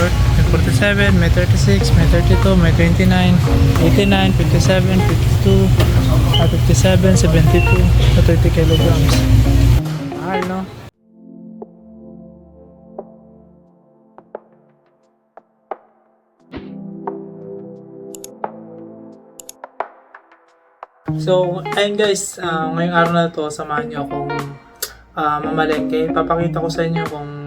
4, may 47, may 36, may 32, may 29, 89, 57, 52, ah, 57, 72, na 30 kilograms. Mahal, no? So, ayun guys, ah, ngayong araw na to, samahan niyo akong ah, mamalengke. Papakita ko sa inyo kung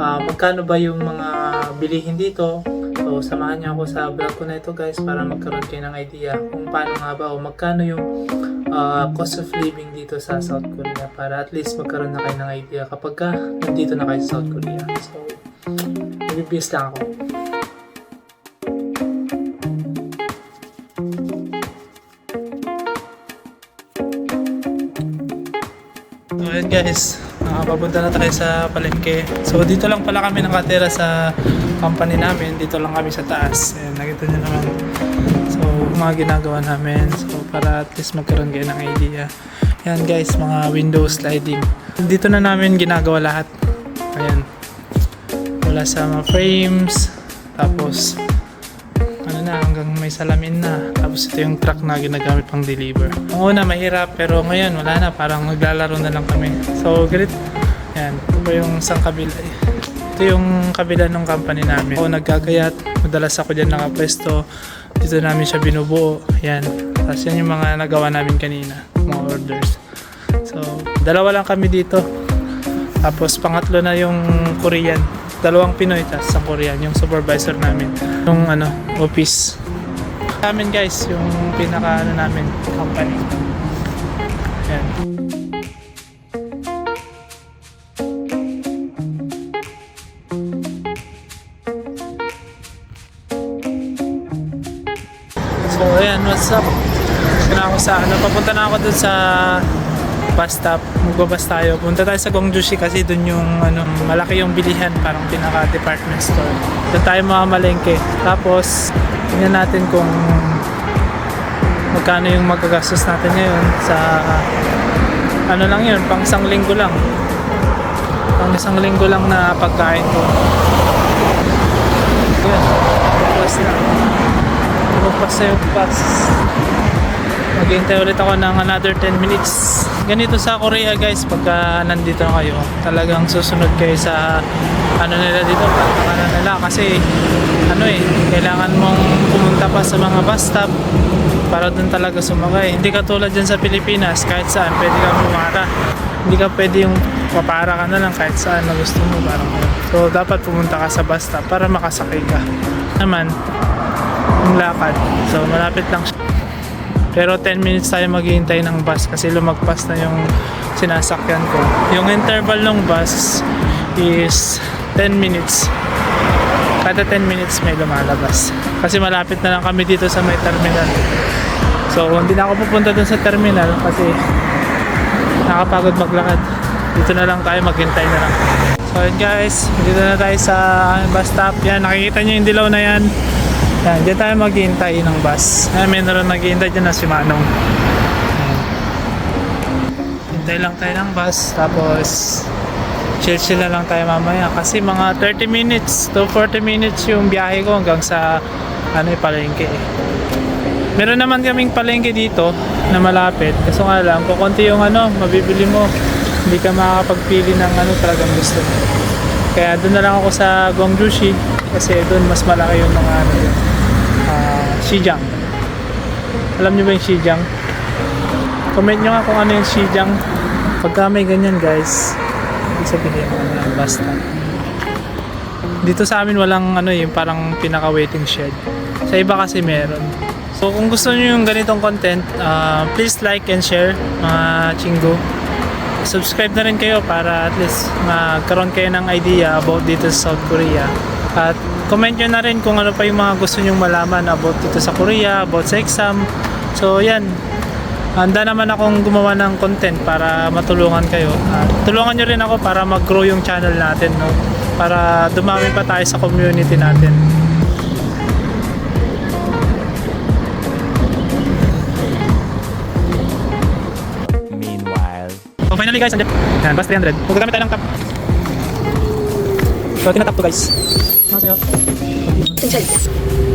ah, magkano ba yung mga bilihin dito. So, samahan niyo ako sa vlog ko na ito guys para magkaroon kayo ng idea kung paano nga ba o magkano yung ah, cost of living dito sa South Korea para at least magkaroon na kayo ng idea kapag ka nandito na kayo sa South Korea. So, magbibis lang ako. So guys, nakapapunta na tayo sa palengke. So dito lang pala kami nakatira sa company namin. Dito lang kami sa taas. Ayan, nakita nyo naman. So mga ginagawa namin. So para at least magkaroon kayo ng idea. Yan guys, mga window sliding. Dito na namin ginagawa lahat. Ayan. Mula sa mga frames. Tapos ano na, hanggang may salamin na. Tapos ito yung truck na ginagamit pang deliver. Ang una, mahirap, pero ngayon, wala na. Parang naglalaro na lang kami. So, galit. Yan, ito po yung isang kabila. Ito yung kabila ng company namin. Ako nagkagayat, madalas ako dyan nakapwesto. Dito namin siya binubuo. Yan. Tapos yan yung mga nagawa namin kanina, mga orders. So, dalawa lang kami dito. Tapos pangatlo na yung Korean. Dalawang Pinoy, tapos isang Korean, yung supervisor namin. Yung ano, office. Amin guys, yung pinaka ano namin, company. Yan. What's up? Na ako sa ano, papunta na ako dun sa bus stop. Magbabas tayo. Punta tayo sa Gongjushi kasi dun yung ano, malaki yung bilihan, parang pinaka department store. Doon tayo mamamalengke. Tapos, tingnan natin kung magkano yung magagastos natin ngayon sa ano lang yun, pang isang linggo lang. Pang isang linggo lang na pagkain ko. Yun, bus na. Lumagpas na yung bus. Maghihintay ulit ako ng another 10 minutes. Ganito sa Korea guys, pagka nandito na kayo, talagang susunod kayo sa ano nila dito, ano nila kasi ano eh, kailangan mong pumunta pa sa mga bus stop para doon talaga sumakay. Hindi ka tulad dyan sa Pilipinas, kahit saan pwede kang pumara. Hindi ka pwede yung papara ka na lang kahit saan na gusto mo. Parang, so dapat pumunta ka sa bus stop para makasakay ka. Naman, yung lakad. So malapit lang siya. Pero 10 minutes tayo maghihintay ng bus kasi lumagpas na yung sinasakyan ko. Yung interval ng bus is 10 minutes. Kada 10 minutes may lumalabas. Kasi malapit na lang kami dito sa may terminal. So hindi na ako pupunta dun sa terminal kasi nakapagod maglakad. Dito na lang tayo maghintay na lang. So yun guys, dito na tayo sa bus stop. Yan, nakikita nyo yung dilaw na yan. Yan, dyan tayo maghihintay ng bus. Ayan, may naroon naghihintay dyan na si Manong. Ayan. Hintay lang tayo ng bus. Tapos, chill-chill na lang tayo mamaya. Kasi mga 30 minutes to 40 minutes yung biyahe ko hanggang sa ano, eh, palengke. eh. Meron naman kaming palengke dito na malapit. Kaso nga lang, kukunti yung ano, mabibili mo. Hindi ka makakapagpili ng ano talagang gusto mo. Kaya doon na lang ako sa Gongjushi kasi doon mas malaki yung mga ano yun. Xijang. Alam niyo ba yung Xijang? Comment nyo nga kung ano yung Xijang. Pagka may ganyan guys, ibig sabihin ano, basta. Dito sa amin walang ano yung parang pinaka waiting shed. Sa iba kasi meron. So kung gusto niyo yung ganitong content, ah, please like and share mga chingo subscribe na rin kayo para at least magkaroon kayo ng idea about dito sa South Korea. At comment nyo na rin kung ano pa yung mga gusto nyong malaman about dito sa Korea, about sa exam. So yan, handa naman akong gumawa ng content para matulungan kayo. At tulungan nyo rin ako para mag-grow yung channel natin, no? Para dumami pa tayo sa community natin. Meanwhile. So finally guys, andyan. Yan, bus 300. Magagamit tayo ng tap. So tinatap to guys. Sa'yo.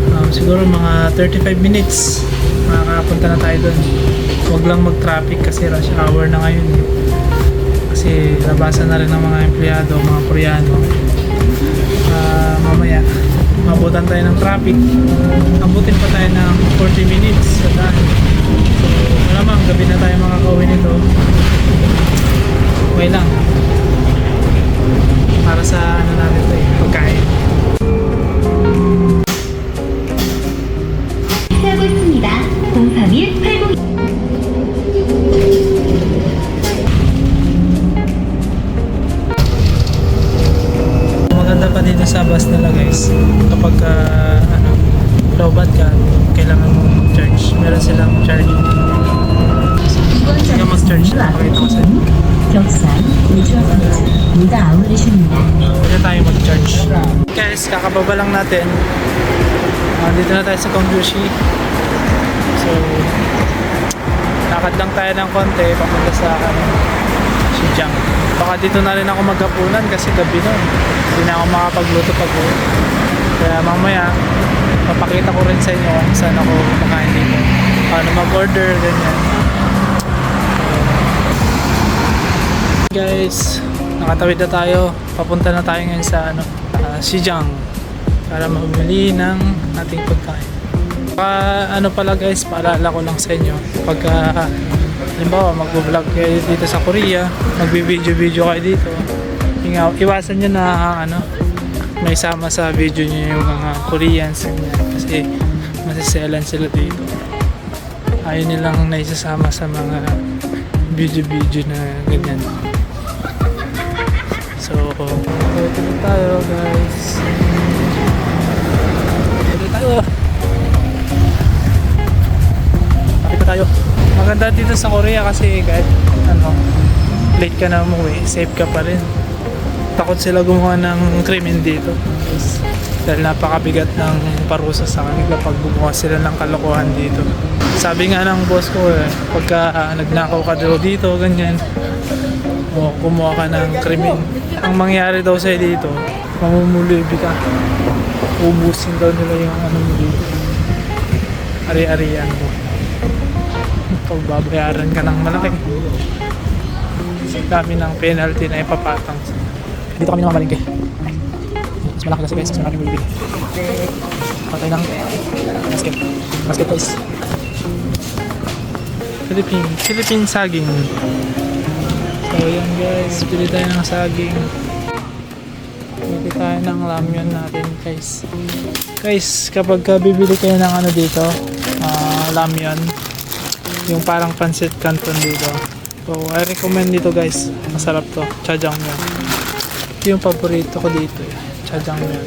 Um, siguro mga 35 minutes makakapunta na tayo doon. Huwag lang mag-traffic kasi rush hour na ngayon. eh. Kasi labasan na rin ng mga empleyado, mga Koreano. Ah, mamaya, mabutan tayo ng traffic. Abutin pa tayo ng 40 minutes sa daan. So, malamang gabi na tayo makakauwi nito. Okay lang. Para sa ano natin ito eh, pagkain. 031 80 Maganda pa dito sa bus nila guys. Kapag ah, ano, lowbat ka, kailangan mo mag-charge. Meron silang charging. Sige mag-charge. Pakita ko sa'yo. 격산 우주합니다. 무다 아우르십니다. Pwede tayo mag-charge. Guys, kakababa lang natin. Ah, dito na tayo sa Kongjushi. So, lakad lang tayo ng konti papunta sa ano, Xinjiang. Baka dito na rin ako maghapunan kasi gabi nun. Hindi na ako makapagluto pag uwi. Kaya mamaya, papakita ko rin sa inyo kung saan ako kumakain dito. Paano mag-order, ganyan. guys nakatawid na tayo papunta na tayo ngayon sa ano uh, Xinjiang para mamili ng ating pagkain pa ano pala guys paalala ko lang sa inyo. Pagka halimbawa mag-vlog kayo dito sa Korea magbi-video-video kayo dito ingaw, iwasan nyo na ano may sama sa video nyo yung mga Koreans kasi masiselan sila dito. Ayaw nilang naisasama sa mga video-video na ganyan. So, na tayo guys. Maganda dito sa Korea kasi kahit ano, late ka na umuwi, safe ka pa rin. Takot sila gumawa ng krimen dito. Guys. Dahil napakabigat ng parusa sa kanila pag gumawa sila ng kalokohan dito. Sabi nga ng boss ko eh, pagka ah, nagnakaw ka daw dito, ganyan, o kumuha ka ng krimen. Ang mangyari daw sa'yo dito, mamumulibi ka. Ubusin daw nila yung ano mo dito. Ari-arian mo. Pagbabayaran ka ng malaki. Dami ng penalty na ipapatang. Dito kami namamalingke. Mas malaki kasi guys, mas malaki bibili. Patay ng basket. Basket guys. Philippine, Philippine saging. So yan guys, pili tayo ng saging. Pili tayo ng ramyun natin guys. Guys, kapag ka bibili kayo ng ano dito, ah ramyun, yung parang pancit canton dito. So, I recommend dito guys. Masarap to. Jajangmyeon. Yung paborito ko dito. eh. Jajangmyeon.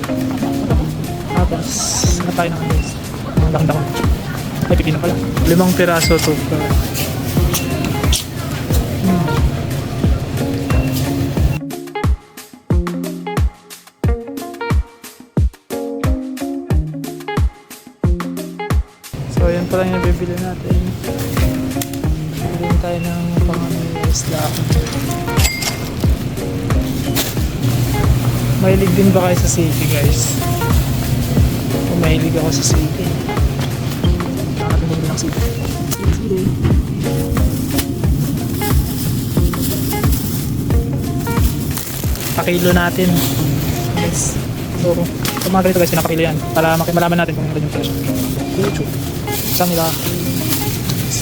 Tapos, ano tayo naman guys? Ang dakdakon. Ay, pipino pala. Limang piraso to. Mahilig din ba kayo sa city, guys? Kung mahilig ako sa city. Nakakabili ng city. Pakilo natin. Yes. So, kung mga ganito guys, pinapakilo yan. Para malaman natin kung ano yung presyo. YouTube. Saan nila?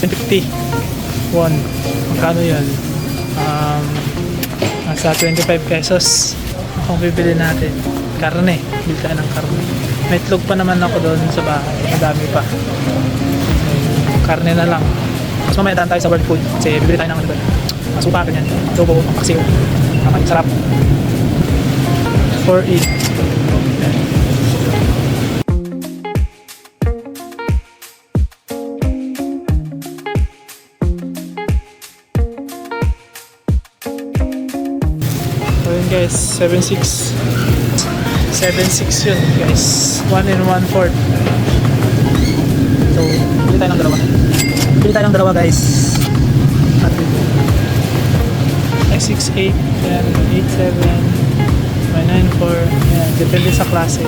750 won. Magkano yun? Um, nasa 25 pesos. Kung bibili natin. Karne. Bili ng karne. May itlog pa naman ako doon sa bahay. Madami pa. Karne na lang. Mas mamaya daan tayo sa world food. Kasi bibili tayo ng ano doon. Masuka, ganyan. Adobo, pasiw. Tama, sarap. For it. 7.6 7.6 yun guys 1 and 1 fourth So, bili tayo ng dalawa Bili tayo ng dalawa guys At ay 6.8 Yan, 8.7 may 9.4. Ayan, depende sa klase.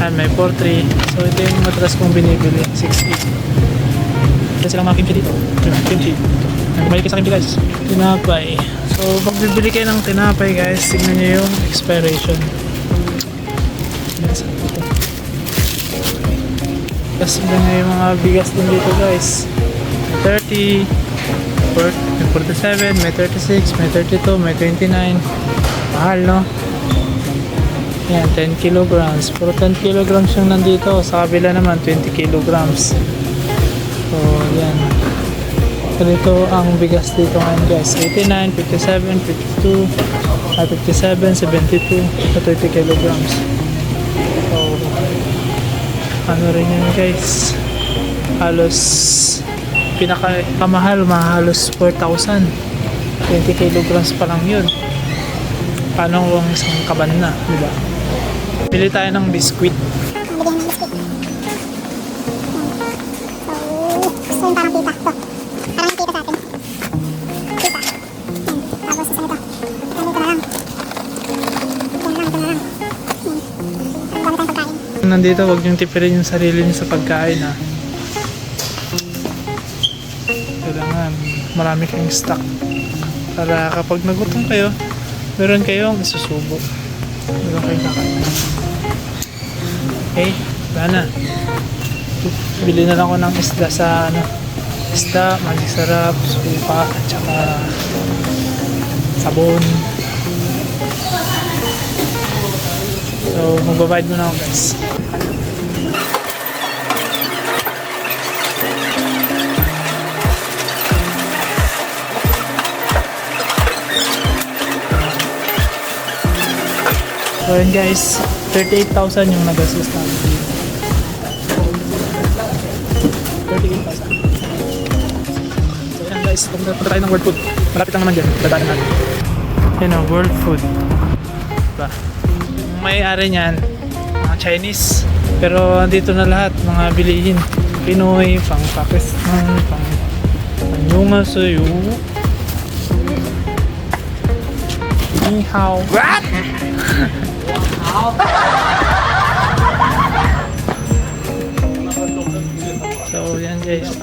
Ayan, may 4.3. So, ito yung matras kong binibili. 6.8. Ito silang mga kimchi dito. Kimchi. Kayo sa kimchi guys. Tinapay. So, pag bibili kayo ng tinapay guys, tignan nyo yung expiration. Yes, ito. Tapos tignan nyo yung mga bigas din dito guys. 30, 4, may 47, may 36, may 32, may 29. Mahal, no? Yan, 10 kilograms. Puro 10 kilograms yung nandito. Sa kabila naman, 20 kilograms. So, yan. Ganito ang bigas dito ngayon guys. 89, 57, 52, ah, 57, 72, sa 30 kilograms. So, ano rin yun guys. Halos pinaka kamahal, mahalos 4,000. 20 kilograms pa lang yun. Paano kung isang kaban na, di ba? Pili tayo ng biskwit. Bigyan ng gusto yung parang pita. Nandito, huwag niyong tipirin yung sarili niyo sa pagkain ha. Kailangan marami kayong stock. Para kapag nagutom kayo, meron kayong isusubo. Meron kayong kakain. Okay, wala na. Bili na lang ako ng isda sa ano. Isda, magic sarap, supa, at saka sabon. So, magbabayad muna ako guys. So yun guys, 38,000 yung nagastos namin dito. 38,000. So yan guys, pumunta tayo ng World Food. Malapit lang naman dyan, dadaanan natin. Yan o, World Food. Diba? May-ari niyan, mga Chinese. Pero andito na lahat, mga bilihin. Pinoy, pang Pakistan, pang Panyunga sa'yo. Ni hao. What? So, yan guys.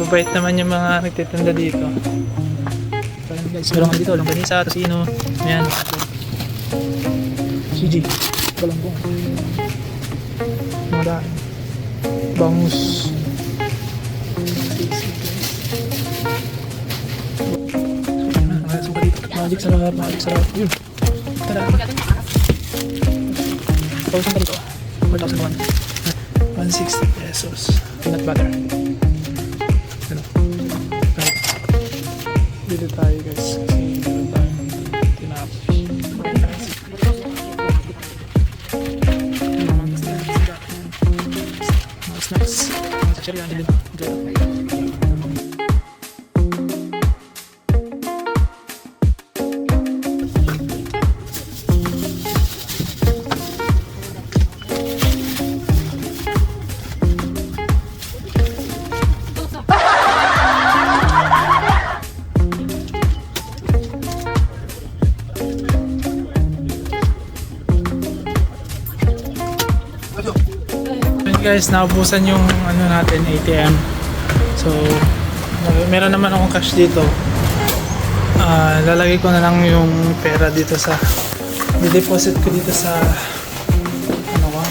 Mabait naman yung mga nagtitinda dito. So, yan guys. Meron dito, longganisa, tosino. Ayan. CG. Balanggong. Mga daan. Bangus. Magic sarap, magic sarap. Yun. Tada. 1,000 pa dito. 4,001. 160 pesos. Peanut butter. Ano? Dito tayo guys. Kasi Mga chichirya. Mga chichirya. Guys, naubusan yung ano natin ATM. So, meron naman akong cash dito. Ah, lalagay ko na lang yung pera dito sa deposit ko dito sa ano ko.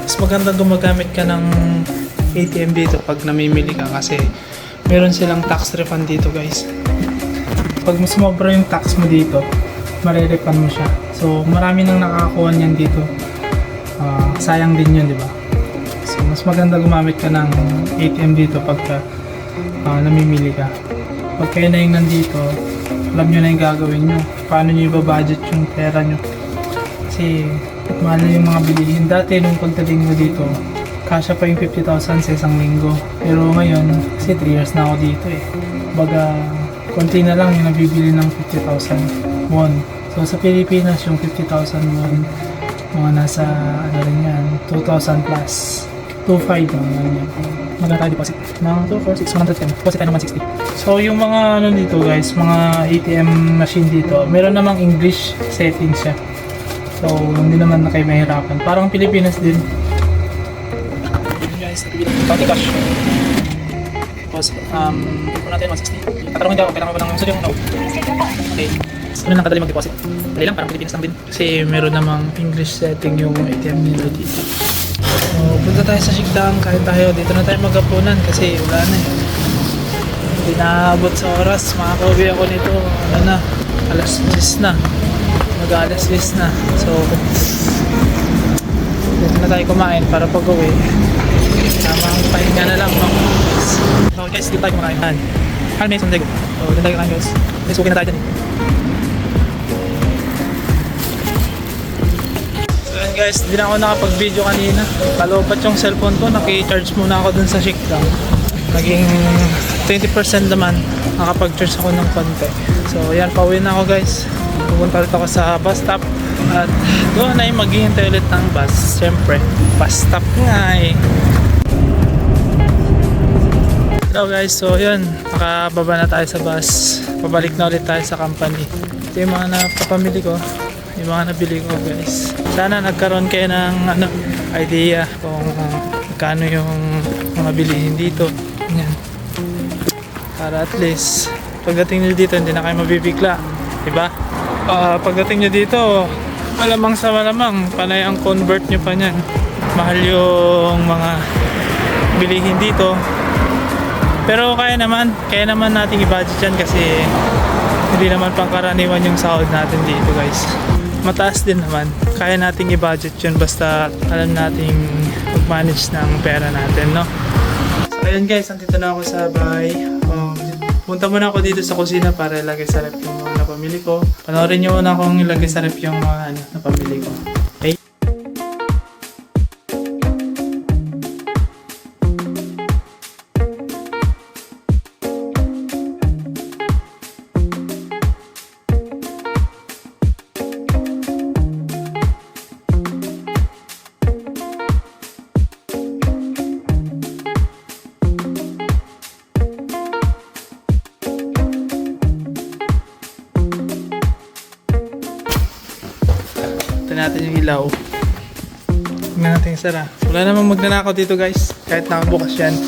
Mas maganda gumagamit ka ng ATM dito pag namimili ka kasi meron silang tax refund dito guys. Pag mas sumobra yung tax mo dito, marirefund mo siya. So, marami nang nakakakuha niyan dito. Ah, sayang din yun, di ba? Mas maganda gumamit ka ng ATM dito pagka ah, namimili ka. Pag kayo na yung nandito, alam nyo na yung gagawin nyo. Paano nyo ibabudget yung pera nyo. Kasi, mahal na yung mga bilihin. Dati, nung pagdating mo dito, kasya pa yung 50,000 sa isang linggo. Pero ngayon, kasi 3 years na ako dito eh. Baga, konti na lang yung nabibili ng 50,000 won. So, sa Pilipinas, yung 50,000 won, mga nasa ano rin yan 2,000 plus 2.5 ang. Magkano tayo deposit? Mga 2, 4, 6, 110. Deposit tayo ng 160. So yung mga ano dito guys, mga ATM machine dito, meron namang English settings siya. So hindi naman na kayo mahirapan. Parang Pilipinas din. Yun guys, county cash. Tapos, um, ipon natin 160. Tatanungin ako, kailangan ba ng yung no? Okay. Ano lang kadali mag-deposit? Dali lang, parang Pilipinas lang din. Kasi meron namang English setting yung ATM nila dito. So, punta tayo sa Shigdang, kain tayo. Dito na tayo magapunan kasi wala na eh. Hindi naabot sa oras. Makakauwi ako nito. Ano na, alas 10 na. Mag alas 10 na. So, dito na tayo kumain para pag uwi. Tamang pahinga na lang, no? So guys, dito tayo kumakain. May sunday ko? So, dito tayo kumain guys. Guys, okay na tayo dyan eh. Guys, hindi na ako nakapag-video kanina. Kalopat yung cellphone ko, naki-charge muna ako dun sa Shikdang. Naging 20% naman, nakapag-charge ako ng konti. So yan, pauwi na ako guys. Pupunta ulit ako sa bus stop. At doon ay maghihintay ulit ng bus. Siyempre, bus stop nga eh. Hello guys, so yun, nakababa na tayo sa bus. Pabalik na ulit tayo sa company. Ito yung mga napapamili ko, mga nabili ko guys. Sana nagkaroon kayo ng ano, idea kung magkano yung mga bilihin dito. Yan. Para at least, pagdating nyo dito, hindi na kayo mabibigla. Diba? Ah, pagdating nyo dito, malamang sa malamang, panay ang convert nyo pa niyan. Mahal yung mga bilihin dito. Pero kaya naman, kaya naman nating i-budget yan kasi hindi naman pangkaraniwan yung sahod natin dito guys. Mataas din naman. Kaya nating i-budget yun basta alam nating mag-manage ng pera natin, no? So ayun guys, andito na ako sa bahay. Um, punta muna ako dito sa kusina para ilagay sa rep yung mga napamili ko. Panoorin nyo muna akong ilagay sa rep yung mga ano, napamili ko. Sara. Wala namang magnanakaw dito guys. Kahit nakabukas yan.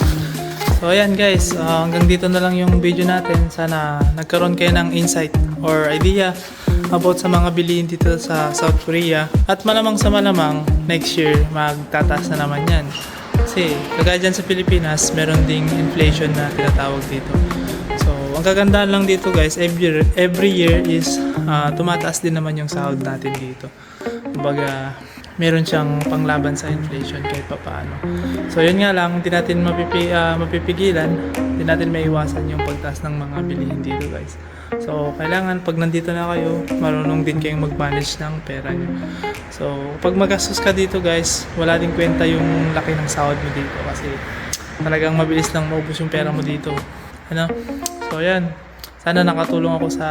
So ayan guys, uh, hanggang dito na lang yung video natin. Sana nagkaroon kayo ng insight or idea about sa mga bilihin dito sa South Korea. At malamang sa malamang, next year magtataas na naman yan. Kasi kagaya dyan sa Pilipinas, meron ding inflation na tinatawag dito. So, ang kagandahan lang dito guys, every year, every year is ah, tumataas din naman yung sahod natin dito. Kumbaga, meron siyang panglaban sa inflation kahit pa paano. So, yun nga lang, hindi natin mapipi, ah, mapipigilan, hindi natin maiwasan yung pagtaas ng mga bilihin dito guys. So, kailangan pag nandito na kayo, marunong din kayong mag-manage ng pera nyo. So, pag magastos ka dito guys, wala din kwenta yung laki ng sahod mo dito kasi talagang mabilis lang maubos yung pera mo dito. Ano? So, yan. Sana nakatulong ako sa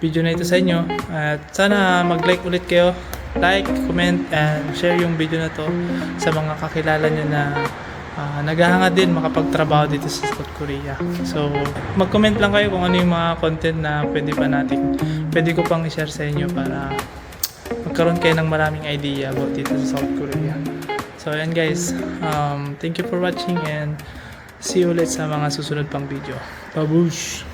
video na ito sa inyo. At sana mag-like ulit kayo. Like, comment, and share yung video na to sa mga kakilala nyo na ah, naghahanga din makapagtrabaho dito sa South Korea. So, mag-comment lang kayo kung ano yung mga content na pwede pa natin, pwede ko pang i-share sa inyo para magkaroon kayo ng maraming idea about dito sa South Korea. So, ayan guys. Um, thank you for watching and see you ulit sa mga susunod pang video. Babush!